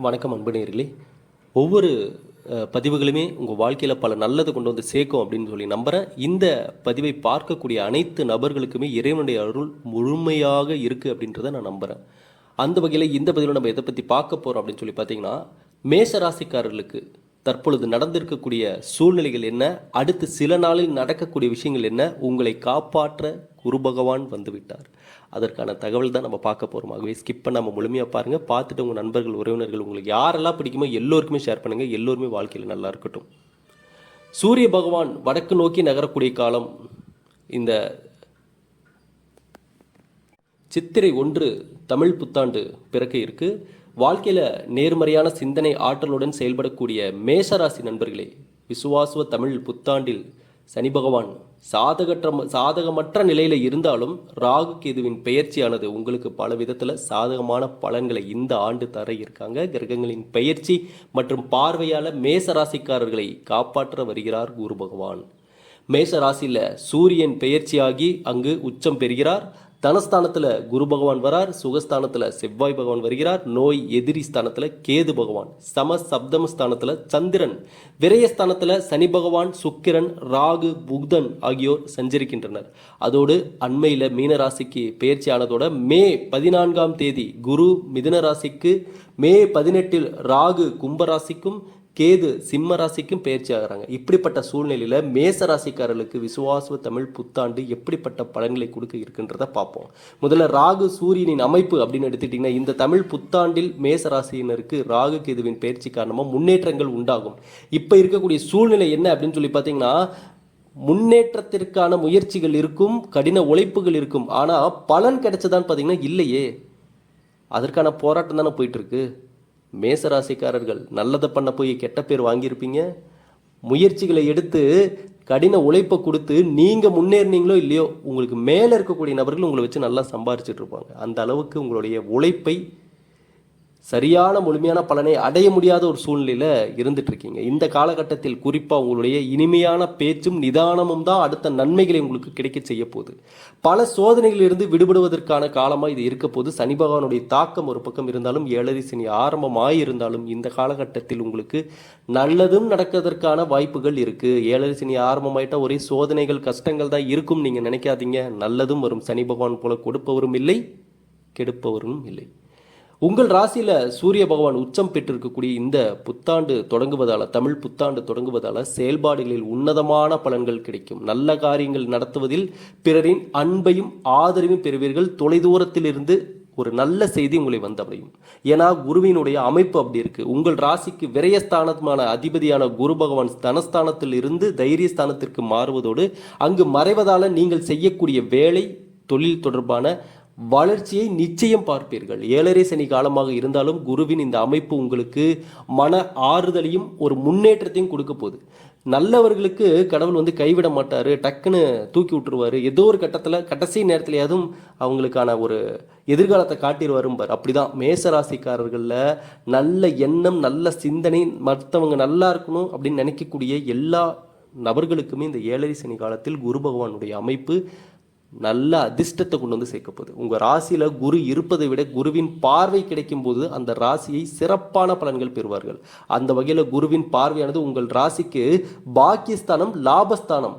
வணக்கம் அன்பு ஒவ்வொரு பதிவுகளுமே உங்கள் வாழ்க்கையில் பல நல்லது கொண்டு வந்து சேர்க்கும் அப்படின்னு சொல்லி நம்புகிறேன் இந்த பதிவை பார்க்கக்கூடிய அனைத்து நபர்களுக்குமே இறைவனுடைய அருள் முழுமையாக இருக்குது அப்படின்றத நான் நம்புகிறேன் அந்த வகையில் இந்த பதிவில் நம்ம எதை பற்றி பார்க்க போகிறோம் அப்படின்னு சொல்லி பார்த்தீங்கன்னா மேஷ ராசிக்காரர்களுக்கு தற்பொழுது நடந்திருக்கக்கூடிய சூழ்நிலைகள் என்ன? அடுத்து சில நாளில் நடக்கக்கூடிய விஷயங்கள் என்ன? உங்களை காப்பாற்ற குரு பகவான் வந்துவிட்டார். அதற்கான தகவல் தான் நம்ம பார்க்க போகிறோம் ஆகவே ஸ்கிப் பண்ணாமல் முழுமையாக பாருங்கள் பார்த்துட்டு உங்கள் நண்பர்கள் உறவினர்கள் உங்களுக்கு யாரெல்லாம் பிடிக்குமோ எல்லோருக்குமே ஷேர் பண்ணுங்கள் எல்லோருமே வாழ்க்கையில் நல்லா இருக்கட்டும். சூரிய பகவான் வடக்கு நோக்கி நகரக்கூடிய காலம் இந்த சித்திரை ஒன்று தமிழ் புத்தாண்டு பிறக்க இருக்குது வாழ்க்கையில் நேர்மறையான சிந்தனை ஆற்றலுடன் செயல்படக்கூடிய மேஷராசி நண்பர்களே விசுவாசுவ தமிழ் புத்தாண்டில் சனி பகவான் சாதகற்ற சாதகமற்ற நிலையில் இருந்தாலும் ராகு கேதுவின் பெயர்ச்சியானது உங்களுக்கு பல விதத்தில் சாதகமான பலன்களை இந்த ஆண்டு தர இருக்காங்க. கிரகங்களின் பெயர்ச்சி மற்றும் பார்வையால் மேச ராசிக்காரர்களை காப்பாற்ற வருகிறார் குரு பகவான். மேஷ ராசியில் சூரியன் பெயர்ச்சியாகி அங்கு உச்சம் பெறுகிறார். தனஸ்தானத்தில் குரு பகவான் வரார் சுகஸ்தானத்தில் செவ்வாய் பகவான் வருகிறார் நோய் எதிரி ஸ்தானத்தில் கேது பகவான் சம சப்தம ஸ்தானத்தில் சந்திரன் விரயஸ்தானத்தில் சனி பகவான் சுக்கிரன் ராகு புக்தன் ஆகியோர் சஞ்சரிக்கின்றனர். அதோடு அண்மையில் மீன ராசிக்கு ஆனதோட மே பதினான்காம் தேதி குரு மிதுன ராசிக்கு மே பதினெட்டில் ராகு கும்பராசிக்கும் கேது சிம்ம ராசிக்கும் பயிற்சி ஆகிறாங்க. இப்படிப்பட்ட சூழ்நிலையில் மேச ராசிக்காரர்களுக்கு விசுவாச தமிழ் புத்தாண்டு எப்படிப்பட்ட பலன்களை கொடுக்க இருக்குன்றத பார்ப்போம். முதல்ல ராகு சூரியனின் அமைப்பு அப்படின்னு எடுத்துட்டிங்கன்னா இந்த தமிழ் புத்தாண்டில் மேச ராசியினருக்கு ராகு கேதுவின் பயிற்சி காரணமாக முன்னேற்றங்கள் உண்டாகும். இப்போ இருக்கக்கூடிய சூழ்நிலை என்ன அப்படின்னு சொல்லி பார்த்தீங்கன்னா முன்னேற்றத்திற்கான முயற்சிகள் இருக்கும் கடின உழைப்புகள் இருக்கும். ஆனால் பலன் கிடைச்சதான்னு பார்த்தீங்கன்னா இல்லையே. அதற்கான போராட்டம் தானே போயிட்டு மேசராசிக்காரர்கள் மேச ராசிக்காரர்கள் நல்லதை பண்ண போய் கெட்ட பேர் வாங்கியிருப்பீங்க. முயற்சிகளை எடுத்து கடின உழைப்பை கொடுத்து நீங்கள் முன்னேறினீங்களோ இல்லையோ உங்களுக்கு மேலே இருக்கக்கூடிய நபர்கள் உங்களை வச்சு நல்லா சம்பாரிச்சிட்டு இருப்பாங்க. அந்த அளவுக்கு உங்களுடைய உழைப்பை சரியான முழுமையான பலனை அடைய முடியாத ஒரு சூழ்நிலையில் இருந்துட்டு இருக்கீங்க இந்த காலகட்டத்தில் குறிப்பாக உங்களுடைய இனிமையான பேச்சும் நிதானமும் தான் அடுத்த நன்மைகளை உங்களுக்கு கிடைக்க செய்ய போகுது. பல சோதனைகளிலிருந்து விடுபடுவதற்கான காலமாக இது இருக்க போது சனி பகவானுடைய தாக்கம் ஒரு பக்கம் இருந்தாலும் ஏழரை சனி ஆரம்பமாக இருந்தாலும் இந்த காலகட்டத்தில் உங்களுக்கு நல்லதும் நடக்கிறதற்கான வாய்ப்புகள் இருக்கு. ஏழரை சனி ஆரம்பமாயிட்டா ஒரே சோதனைகள் கஷ்டங்கள் தான் இருக்கும். நீங்க நினைக்காதீங்க. நல்லதும் வரும். சனி பகவான் போல கொடுப்பவரும் இல்லை கெடுப்பவரும் இல்லை. உங்கள் ராசியில் சூரிய பகவான் உச்சம் பெற்றிருக்கக்கூடிய இந்த புத்தாண்டு தொடங்குவதால் தமிழ் புத்தாண்டு தொடங்குவதால் செயல்பாடுகளில் உன்னதமான பலன்கள் கிடைக்கும். நல்ல காரியங்கள் நடத்துவதில் பிறரின் அன்பையும் ஆதரவையும் பெறுவீர்கள். தொலைதூரத்திலிருந்து ஒரு நல்ல செய்தி உங்களை வந்தடையும். ஏன்னா குருவினுடைய அமைப்பு அப்படி இருக்கு. உங்கள் ராசிக்கு விரயஸ்தானமான அதிபதியான குரு பகவான் தனஸ்தானத்தில் இருந்து தைரியஸ்தானத்திற்கு மாறுவதோடு அங்கு மறைவதால் நீங்கள் செய்யக்கூடிய வேலை தொழில் தொடர்பான வளர்ச்சியை நிச்சயம் பார்ப்பீர்கள். ஏழரை சனி காலமாக இருந்தாலும் குருவின் இந்த அமைப்பு உங்களுக்கு மன ஆறுதலையும் ஒரு முன்னேற்றத்தையும் கொடுக்க போகுது. நல்லவர்களுக்கு கடவுள் வந்து கைவிட மாட்டார் டக்குன்னு தூக்கி விட்டுருவார். ஏதோ ஒரு கட்டத்தில் கடைசி நேரத்துலையாவது அவங்களுக்கான ஒரு எதிர்காலத்தை காட்டிடுவாரும் பார் அப்படிதான். மேச ராசிக்காரர்களில் நல்ல எண்ணம் நல்ல சிந்தனை மற்றவங்க நல்லா இருக்கணும் அப்படின்னு நினைக்கக்கூடிய எல்லா நபர்களுக்குமே இந்த ஏழரை சனி காலத்தில் குரு பகவானுடைய அமைப்பு நல்ல அதிர்ஷ்டத்தை கொண்டு வந்து சேர்க்க போகுது. உங்கள் ராசியில் குரு இருப்பதை விட குருவின் பார்வை கிடைக்கும் போது அந்த ராசியை சிறப்பான பலன்கள் பெறுவார்கள். அந்த வகையில் குருவின் பார்வையானது உங்கள் ராசிக்கு பாக்கியஸ்தானம் லாபஸ்தானம்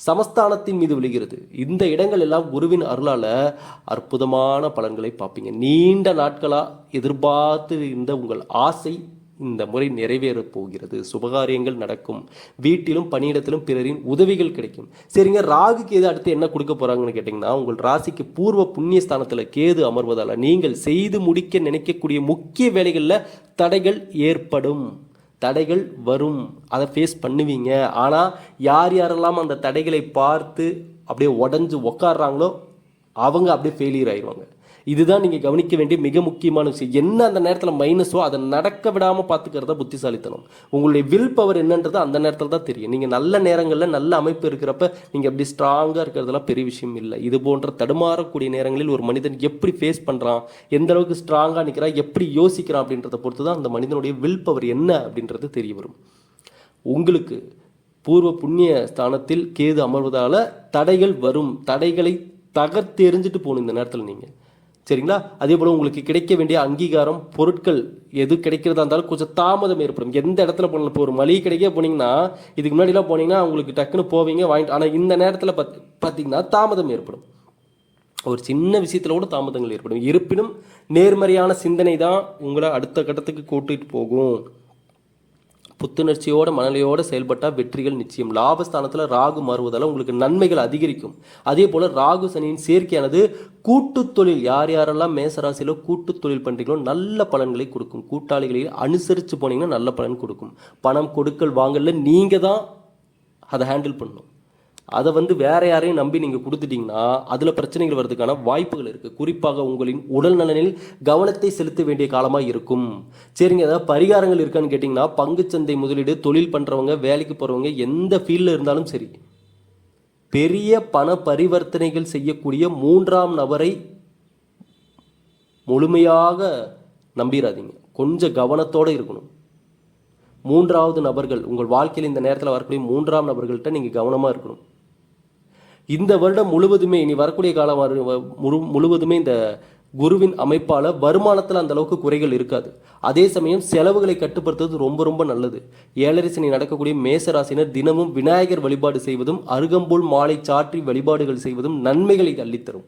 சமஸ்தானத்தின் மீது விழுகிறது. இந்த இடங்கள் எல்லாம் குருவின் அருளால் அற்புதமான பலன்களை பார்ப்பீங்க. நீண்ட நாட்களாக எதிர்பார்த்து இருந்த உங்கள் ஆசை இந்த முறை நிறைவேறப் போகிறது. சுபகாரியங்கள் நடக்கும். வீட்டிலும் பணியிடத்திலும் பிறரின் உதவிகள் கிடைக்கும். சரிங்க ராகுக்கு எது அடுத்து என்ன கொடுக்க போறாங்கன்னு கேட்டிங்கன்னா உங்கள் ராசிக்கு பூர்வ புண்ணிய ஸ்தானத்தில் கேது அமர்வதால் நீங்கள் செய்து முடிக்க நினைக்கக்கூடிய முக்கிய வேலைகளில் தடைகள் ஏற்படும். தடைகள் வரும். அதை ஃபேஸ் பண்ணுவீங்க. ஆனால் யார் யாரெல்லாம் அந்த தடைகளை பார்த்து அப்படியே உடஞ்சு உக்காடுறாங்களோ அவங்க அப்படியே ஃபெயிலியர் ஆயிடுவாங்க இதுதான் நீங்கள் கவனிக்க வேண்டிய மிக முக்கியமான விஷயம். என்ன அந்த நேரத்தில் மைனஸோ அதை நடக்க விடாமல் பார்த்துக்கிறதா புத்திசாலித்தனம். உங்களுடைய வில் பவர் என்னன்றது அந்த நேரத்தில் தான் தெரியும். நீங்கள் நல்ல நேரங்களில் நல்ல அமைப்பு இருக்கிறப்ப நீங்கள் அப்படி ஸ்ட்ராங்காக இருக்கிறதெல்லாம் பெரிய விஷயம் இல்லை. இது போன்ற தடுமாறக்கூடிய நேரங்களில் ஒரு மனிதன் எப்படி ஃபேஸ் பண்ணுறான் எந்த அளவுக்கு ஸ்ட்ராங்காக நிற்கிறான் எப்படி யோசிக்கிறான் அப்படின்றத பொறுத்து தான் அந்த மனிதனுடைய வில் பவர் என்ன அப்படின்றது தெரிய வரும். உங்களுக்கு பூர்வ புண்ணிய ஸ்தானத்தில் கேது அமர்வதால் தடைகள் வரும். தடைகளை தகர்த்தெறிஞ்சிட்டு போகணும் இந்த நேரத்தில் நீங்கள் சரிங்களா? அதே போல் உங்களுக்கு கிடைக்க வேண்டிய அங்கீகாரம் பொருட்கள் எது கிடைக்கிறதா இருந்தாலும் கொஞ்சம் தாமதம் ஏற்படும். எந்த இடத்துல போனாலும் இப்போ ஒரு மளிகை கிடைக்க போனீங்கன்னா இதுக்கு முன்னாடிலாம் போனீங்கன்னா உங்களுக்கு டக்குன்னு போவீங்க வாங்கிட்டு ஆனால் இந்த நேரத்தில் பத் பார்த்தீங்கன்னா தாமதம் ஏற்படும். ஒரு சின்ன விஷயத்தில் கூட தாமதங்கள் ஏற்படும். இருப்பினும் நேர்மறையான சிந்தனை தான் உங்களை அடுத்த கட்டத்துக்கு கூட்டிகிட்டு போகும். புத்துணர்ச்சியோட மனநிலையோடு செயல்பட்டால் வெற்றிகள் நிச்சயம். லாபஸ்தானத்தில் ராகு மாறுவதால் உங்களுக்கு நன்மைகள் அதிகரிக்கும். அதே போல் ராகு சனியின் சேர்க்கையானது கூட்டு தொழில். யார் யாரெல்லாம் மேசராசியில் கூட்டு தொழில் பண்ணுறீங்களோ நல்ல பலன்களை கொடுக்கும். கூட்டாளிகளை அனுசரித்து போனீங்கன்னா நல்ல பலன் கொடுக்கும். பணம் கொடுக்கல் வாங்கல நீங்கள் தான் அதை ஹேண்டில் பண்ணணும். அதை வந்து வேற யாரையும் நம்பி நீங்கள் கொடுத்துட்டீங்கன்னா அதில் பிரச்சனைகள் வர்றதுக்கான வாய்ப்புகள் இருக்குது குறிப்பாக உங்களின் உடல் நலனில் கவனத்தை செலுத்த வேண்டிய காலமாக இருக்கும். சரிங்க ஏதாவது பரிகாரங்கள் இருக்கான்னு கேட்டிங்கன்னா பங்குச்சந்தை முதலீடு தொழில் பண்ணுறவங்க வேலைக்கு போகிறவங்க எந்த ஃபீல்டில் இருந்தாலும் சரி பெரிய பண பரிவர்த்தனைகள் செய்யக்கூடிய மூன்றாம் நபரை முழுமையாக நம்பிடாதீங்க கொஞ்சம் கவனத்தோடு இருக்கணும். மூன்றாவது நபர்கள் உங்கள் வாழ்க்கையில் இந்த நேரத்தில் வரக்கூடிய மூன்றாம் நபர்கள்ட்ட நீங்கள் கவனமாக இருக்கணும். இந்த வருடம் முழுவதுமே இனி வரக்கூடிய காலம் முழு- முழுவதுமே இந்த குருவின் அமைப்பால் வருமானத்தில் அந்த அளவுக்கு குறைகள் இருக்காது. அதே சமயம் செலவுகளை கட்டுப்படுத்துவது ரொம்ப ரொம்ப நல்லது. ஏழரை சனி நடக்கக்கூடிய மேசராசினர் தினமும் விநாயகர் வழிபாடு செய்வதும் அருகம்புல் மாலை சாற்றி வழிபாடுகள் செய்வதும் நன்மைகளை அள்ளித்தரும்.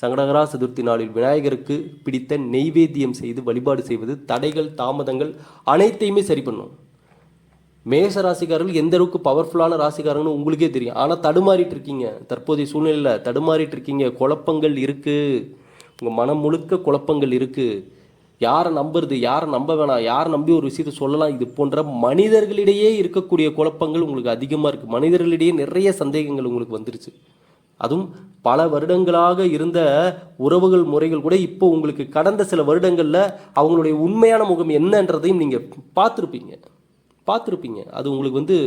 சங்கடகரா சதுர்த்தி நாளில் விநாயகருக்கு பிடித்த நெய்வேத்தியம் செய்து வழிபாடு செய்வது தடைகள் தாமதங்கள் அனைத்தையுமே சரி பண்ணும். மேச ராசிக்காரர்கள் எந்த அளவுக்கு பவர்ஃபுல்லான ராசிக்காரங்கன்னு உங்களுக்கே தெரியும். ஆனால் தடுமாறிட்டு இருக்கீங்க. தற்போதைய சூழ்நிலையில் தடுமாறிட்டு இருக்கீங்க. குழப்பங்கள் இருக்குது உங்கள் மனம் முழுக்க குழப்பங்கள் இருக்குது யாரை நம்புறது யாரை நம்ப வேணாம் யாரை நம்பி ஒரு விஷயத்தை சொல்லலாம் இது போன்ற மனிதர்களிடையே இருக்கக்கூடிய குழப்பங்கள் உங்களுக்கு அதிகமாக இருக்குது மனிதர்களிடையே நிறைய சந்தேகங்கள் உங்களுக்கு வந்துருச்சு. அதுவும் பல வருடங்களாக இருந்த உறவுகள் முறைகள் கூட இப்போ உங்களுக்கு கடந்த சில வருடங்களில் அவங்களுடைய உண்மையான முகம் என்னன்றதையும் நீங்கள் பார்த்துருப்பீங்க. பார்த்துருப்பீங்க. அது உங்களுக்கு வந்து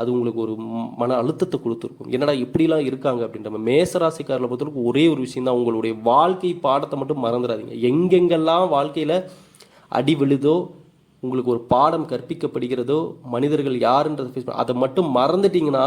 அது உங்களுக்கு ஒரு மன அழுத்தத்தை கொடுத்துருக்கும். என்னடா இப்படிலாம் இருக்காங்க அப்படின்ற மேசராசிக்காரில் பொறுத்தவரைக்கும் ஒரே ஒரு விஷயம் தான். உங்களுடைய வாழ்க்கை பாடத்தை மட்டும் மறந்துடாதீங்க. எங்கெங்கெல்லாம் வாழ்க்கையில் அடி விழுதோ உங்களுக்கு ஒரு பாடம் கற்பிக்கப்படுகிறதோ மனிதர்கள் யாருன்றதை ஃபேஸ் பண்ண அதை மட்டும் மறந்துட்டீங்கன்னா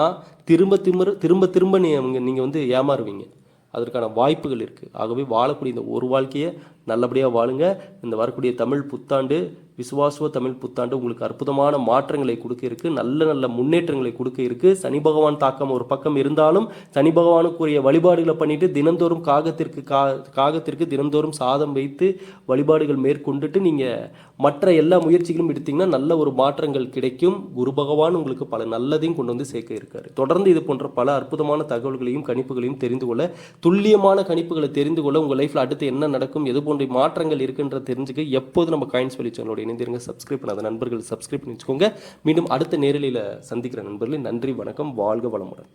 திரும்ப திரும்ப திரும்ப திரும்ப நீங்கள் நீங்கள் வந்து ஏமாறுவீங்க. அதற்கான வாய்ப்புகள் இருக்குது ஆகவே வாழக்கூடிய இந்த ஒரு வாழ்க்கையை நல்லபடியாக வாழுங்க. இந்த வரக்கூடிய தமிழ் புத்தாண்டு விசுவாசுவ தமிழ் புத்தாண்டு உங்களுக்கு அற்புதமான மாற்றங்களை கொடுக்க இருக்கு. நல்ல நல்ல முன்னேற்றங்களை கொடுக்க இருக்கு. சனி பகவான் தாக்கம் ஒரு பக்கம் இருந்தாலும் சனி பகவானுக்குரிய வழிபாடுகளை பண்ணிட்டு தினந்தோறும் காகத்திற்கு கா காகத்திற்கு தினந்தோறும் சாதம் வைத்து வழிபாடுகள் மேற்கொண்டுட்டு நீங்கள் மற்ற எல்லா முயற்சிகளும் எடுத்தீங்கன்னா நல்ல ஒரு மாற்றங்கள் கிடைக்கும். குரு பகவான் உங்களுக்கு பல நல்லதையும் கொண்டு வந்து சேர்க்க இருக்காரு. தொடர்ந்து இது போன்ற பல அற்புதமான தகவல்களையும் கணிப்புகளையும் தெரிந்து கொள்ள துல்லியமான கணிப்புகளை தெரிந்து கொள்ள உங்கள் லைஃப்பில் அடுத்து என்ன நடக்கும் எது போன்ற மாற்றங்கள் இருக்குன்ற தெரிஞ்சுக்க எப்போது நம்ம காயின்ஸ் வழி சேனலோட இணைந்திருங்க. சப்ஸ்கிரைப் பண்ணாத நண்பர்கள் சப்ஸ்கிரைப் பண்ணி வச்சுக்கோங்க. மீண்டும் அடுத்த நேரலையில் சந்திக்கிற நண்பர்களே நன்றி வணக்கம் வாழ்க வளமுடன்.